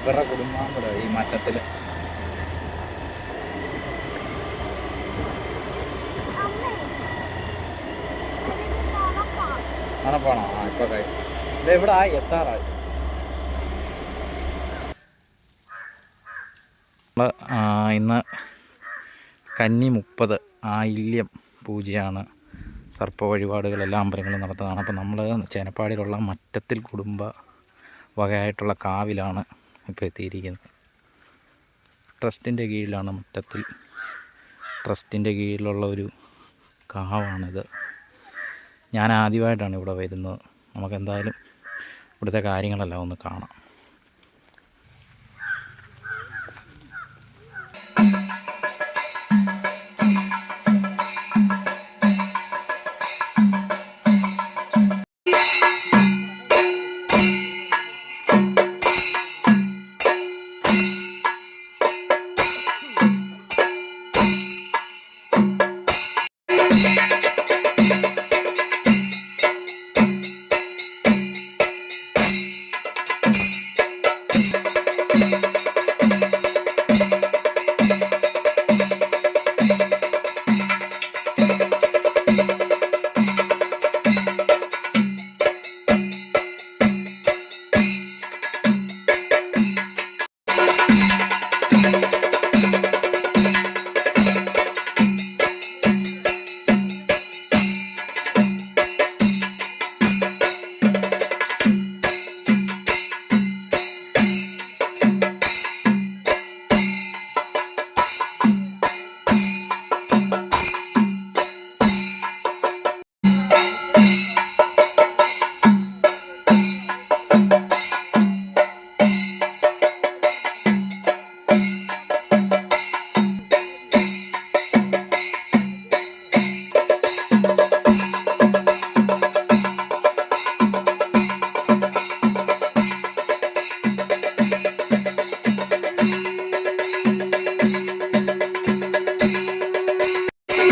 ഇവരുടെ കുടുംബാമ്പലം ഈ മറ്റത്തിൽ. അണപ്പാണോ ആ ഇപ്പൊ കഴിഞ്ഞു ഇത് ഇവിടെ ആയി എത്താറായി. ഇന്ന് കന്നി മുപ്പത് ആയില്യം പൂജയാണ്. സർപ്പ വഴിപാടുകളെല്ലാം അമ്പലങ്ങളും നടത്തുന്നതാണ്. അപ്പം നമ്മൾ ചേനപ്പാടിയിലുള്ള മറ്റത്തിൽ കുടുംബ വകയായിട്ടുള്ള കാവിലാണ് ഇപ്പോൾ എത്തിയിരിക്കുന്നത്. ട്രസ്റ്റിന്റെ കീഴിലാണ് മുറ്റത്തിൽ. ട്രസ്റ്റിന്റെ കീഴിലുള്ള ഒരു കാവാണിത്. ഞാൻ ആദ്യമായിട്ടാണ് ഇവിടെ വരുന്നത്. നമുക്കെന്തായാലും ഇവിടുത്തെ കാര്യങ്ങളെല്ലാം ഒന്ന് കാണാം.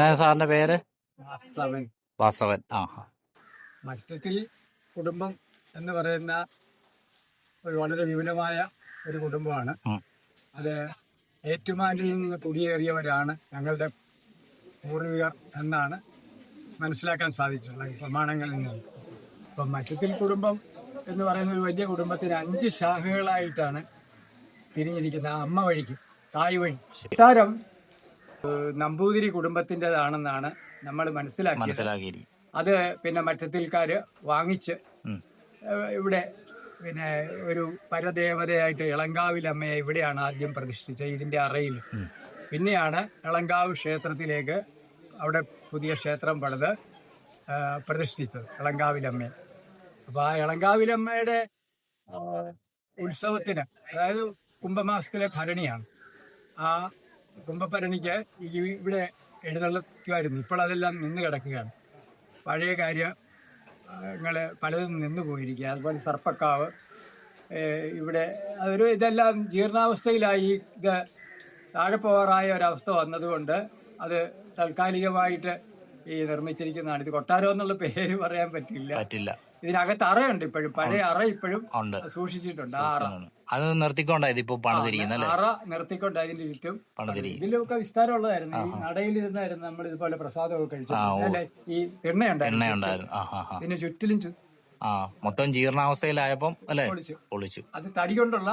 സാറിന്റെ പേര്? വാസവൻ. വാസവൻ. ആ. മറ്റത്തിൽ കുടുംബം എന്ന് പറയുന്ന ഒരു വളരെ വിപുലമായ ഒരു കുടുംബമാണ്. അത് ഏറ്റുമാനിൽ നിന്ന് കുടിയേറിയവരാണ് ഞങ്ങളുടെ പൂർവികർ എന്നാണ് മനസ്സിലാക്കാൻ സാധിച്ചിട്ടുള്ളത് പ്രമാണങ്ങളിൽ നിന്ന്. ഇപ്പം മറ്റത്തിൽ കുടുംബം എന്ന് പറയുന്ന ഒരു വലിയ കുടുംബത്തിന് അഞ്ച് ശാഖകളായിട്ടാണ് തിരിഞ്ഞിരിക്കുന്നത്. അമ്മ വഴിക്ക് തായ് വഴി. ഏഹ്, നമ്പൂതിരി കുടുംബത്തിന്റെതാണെന്നാണ് നമ്മൾ മനസ്സിലാക്കിയത്. അത് പിന്നെ മറ്റത്തിൽക്കാർ വാങ്ങിച്ച് ഇവിടെ പിന്നെ ഒരു പരദേവതയായിട്ട് ഇളങ്കാവിലമ്മയെ ഇവിടെയാണ് ആദ്യം പ്രതിഷ്ഠിച്ചത് ഇതിന്റെ അറയിൽ. പിന്നെയാണ് ഇളങ്കാവ് ക്ഷേത്രത്തിലേക്ക് അവിടെ പുതിയ ക്ഷേത്രം പണിത് പ്രതിഷ്ഠിച്ചത് ഇളങ്കാവിലമ്മയെ അപ്പോൾ ആ ഇളങ്കാവിലമ്മയുടെ ഉത്സവത്തിന് അതായത് കുംഭമാസത്തിലെ ഭരണിയാണ് ആ കുംഭഭരണിക്ക് ഇവിടെ എഴുന്നള്ളിക്കുമായിരുന്നു ഇപ്പോൾ അതെല്ലാം നിന്ന് കിടക്കുകയാണ്. പഴയ കാര്യങ്ങൾ പലതും നിന്നു പോയിരിക്കുക. അതുപോലെ സർപ്പക്കാവ് ഇവിടെ അതൊരു ഇതെല്ലാം ജീർണാവസ്ഥയിലായി. ഇത് താഴെ പോകാറായ ഒരവസ്ഥ വന്നതുകൊണ്ട് അത് താൽക്കാലികമായിട്ട് ഈ നിർമ്മിച്ചിരിക്കുന്നതാണ്. ഇത് കൊട്ടാരം എന്നുള്ള പേര് പറയാൻ പറ്റില്ല. പറ്റില്ല. ഇതിനകത്ത് അറയുണ്ട് ഇപ്പോഴും. പഴയ അറ ഇപ്പോഴും സൂക്ഷിച്ചിട്ടുണ്ട്. ആ അറ. അത് നിർത്തിക്കൊണ്ടായി ഇപ്പൊ പണിതിരിക്കുന്നത് അറ നിർത്തിക്കൊണ്ട് അതിന്റെ ചുറ്റും ഇതിലൊക്കെ വിസ്താരമുള്ളതായിരുന്നു. ഈ നടയിലിരുന്നായിരുന്നു നമ്മൾ ഇതുപോലെ പ്രസാദമൊക്കെ കഴിച്ചു ആ, അല്ലെ? ഈ എണ്ണയുണ്ടായിരുന്നു ഇതിന് ചുറ്റിലും ആ മൊത്തം ജീർണാവസ്ഥയിലായപ്പം അല്ലെ? പൊളിച്ചു അത് തടി കൊണ്ടുള്ള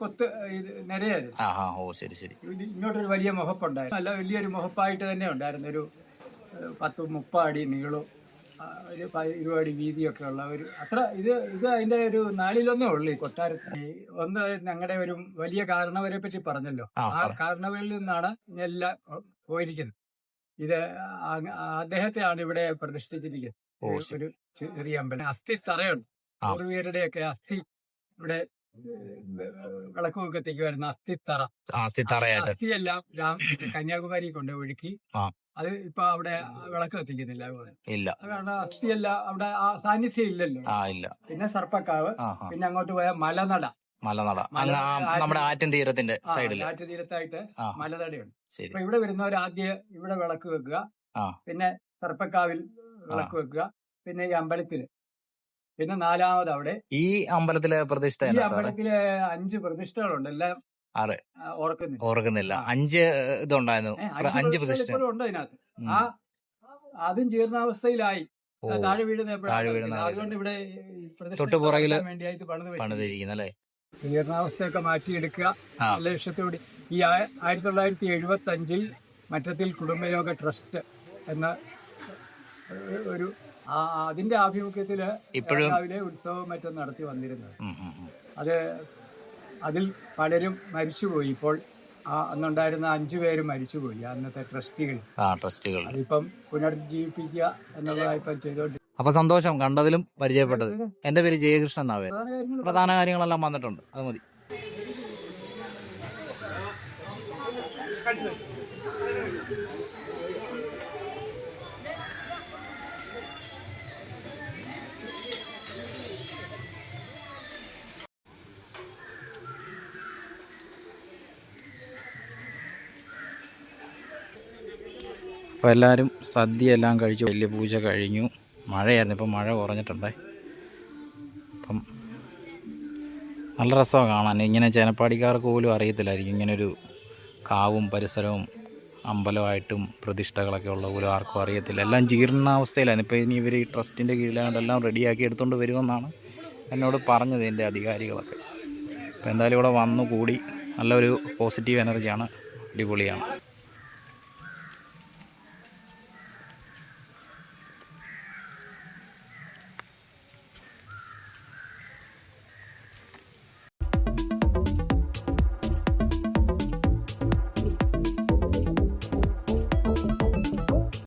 കൊത്ത് ഇത് നിരയായിരുന്നു. ആ ഓ ശരി ശരി. ഇങ്ങോട്ടൊരു വലിയ മുഖപ്പുണ്ടായിരുന്നു. നല്ല വലിയൊരു മുഖപ്പായിട്ട് തന്നെ ഉണ്ടായിരുന്നു. ഒരു പത്ത് മുപ്പത് അടി നീളവും ഒരു ഇരുപത് വീതിയൊക്കെ ഉള്ള ഒരു അത്ര ഇത് ഇത് അതിന്റെ ഒരു നാലിലൊന്നേ ഉള്ളു ഈ കൊട്ടാരത്തിൽ. ഒന്ന് ഞങ്ങളുടെ ഒരു വലിയ കാരണവരെ പറ്റി പറഞ്ഞല്ലോ. ആ, കാരണവരിൽ നിന്നാണ് എല്ലാം പോയിരിക്കുന്നത്. ഇത് അദ്ദേഹത്തെയാണ് ഇവിടെ പ്രതിഷ്ഠിച്ചിരിക്കുന്നത്. ഒരു- ചെറിയ അമ്പലം. അസ്ഥി തറയുണ്ട്. പൂർവീകരുടെയൊക്കെ അസ്ഥി ഇവിടെ ഏഹ്, കത്തിക്ക് വരുന്ന അസ്ഥിത്തറ ആ സിത്താറയായിട്ട് അസ്ഥിയെല്ലാം രാം- കന്യാകുമാരി കൊണ്ട് ഒഴുക്കി. അത് ഇപ്പൊ അവിടെ വിളക്ക് കത്തിക്കുന്നില്ല ഇല്ല. അതാണ് അസ്ഥിയല്ല അവിടെ ആ സാന്നിധ്യം ഇല്ലല്ലോ ആ ഇല്ല. പിന്നെ സർപ്പക്കാവ് പിന്നെ അങ്ങോട്ട് പോയ മലനട. മലനട. നമ്മുടെ ആറ്റൻ തീരത്തിന്റെ സൈഡിൽ സൈഡിൽ. ആറ്റൻ തീരത്തായിട്ട് മലനടയുണ്ട്. അപ്പൊ ഇവിടെ വരുന്നവർ ആദ്യം ഇവിടെ വിളക്ക് വെക്കുക. പിന്നെ സർപ്പക്കാവിൽ വിളക്ക് വെക്കുക. പിന്നെ ഈ അമ്പലത്തിൽ. പിന്നെ നാലാമത് അവിടെ ഈ അമ്പലത്തിലെ പ്രതിഷ്ഠ ഈ അമ്പലത്തിലെ അഞ്ച് പ്രതിഷ്ഠകളുണ്ട്. എല്ലാം അതെ. ആ, ഓർക്കുന്നില്ല. ഓർക്കുന്നില്ല. അഞ്ച് ഇതുണ്ടായിരുന്നു. അഞ്ച് പ്രതിഷ്ഠ ഉണ്ട് അതിനകത്ത് ആ അതും ജീർണാവസ്ഥയിലായി. താഴെ വീഴുന്ന താഴെ വീഴുന്ന അതുകൊണ്ട് ഇവിടെ ഈ പ്രതിഷ്ഠ തൊട്ട് പുറകിൽ നടത്താൻ വേണ്ടിയായിട്ട്. പണിതിരിക്കുന്ന അല്ലേ? ജീർണാവസ്ഥയൊക്കെ മാറ്റിയെടുക്കുക. നല്ല ലക്ഷ്യത്തോടെ. ഈ ആയിരത്തി തൊള്ളായിരത്തി എഴുപത്തി അഞ്ചിൽ മറ്റത്തിൽ കുടുംബയോഗ ട്രസ്റ്റ് എന്ന ഒരു- അതിന്റെ ആഭിമുഖ്യത്തിൽ ഇപ്പോഴും രാവിലെ ഉത്സവം മറ്റും നടത്തി വന്നിരുന്നത്. അത് അതിൽ പലരും മരിച്ചുപോയി. ഇപ്പോൾ ആ അന്നുണ്ടായിരുന്ന അഞ്ചു പേര് മരിച്ചുപോയി അന്നത്തെ ട്രസ്റ്റികൾ. ആ ട്രസ്റ്റികൾ. അതിപ്പം പുനർജീവിപ്പിക്കുക എന്നുള്ളതായി ഇപ്പം ചെയ്തോണ്ട് അപ്പൊ സന്തോഷം കണ്ടതിലും പരിചയപ്പെട്ടത്. എന്റെ പേര് ജയകൃഷ്ണൻ എന്നാ പേര് പ്രധാന കാര്യങ്ങളെല്ലാം വന്നിട്ടുണ്ട്. അത് മതി. അപ്പോൾ എല്ലാവരും സദ്യ എല്ലാം കഴിച്ചു. വലിയ പൂജ കഴിഞ്ഞു. മഴയായിരുന്നു. ഇപ്പം മഴ കുറഞ്ഞിട്ടുണ്ട്. അപ്പം നല്ല രസമാണ് കാണാൻ. ഇങ്ങനെ ചേനപ്പാടിക്കാർക്ക് പോലും അറിയത്തില്ലായിരിക്കും. ഇങ്ങനൊരു കാവും പരിസരവും അമ്പലമായിട്ടും പ്രതിഷ്ഠകളൊക്കെ ഉള്ള പോലും ആർക്കും അറിയത്തില്ല. എല്ലാം ജീർണാവസ്ഥയിലാണ് ഇപ്പോൾ ഇനി ഇവർ ഈ ട്രസ്റ്റിന്റെ കീഴിലാണ്ട് എല്ലാം റെഡിയാക്കി എടുത്തുകൊണ്ട് വരുമെന്നാണ് എന്നോട് പറഞ്ഞത് എന്റെ അധികാരികളൊക്കെ. അപ്പോൾ എന്തായാലും ഇവിടെ വന്നു കൂടി നല്ലൊരു പോസിറ്റീവ് എനർജിയാണ് അടിപൊളിയാണ്.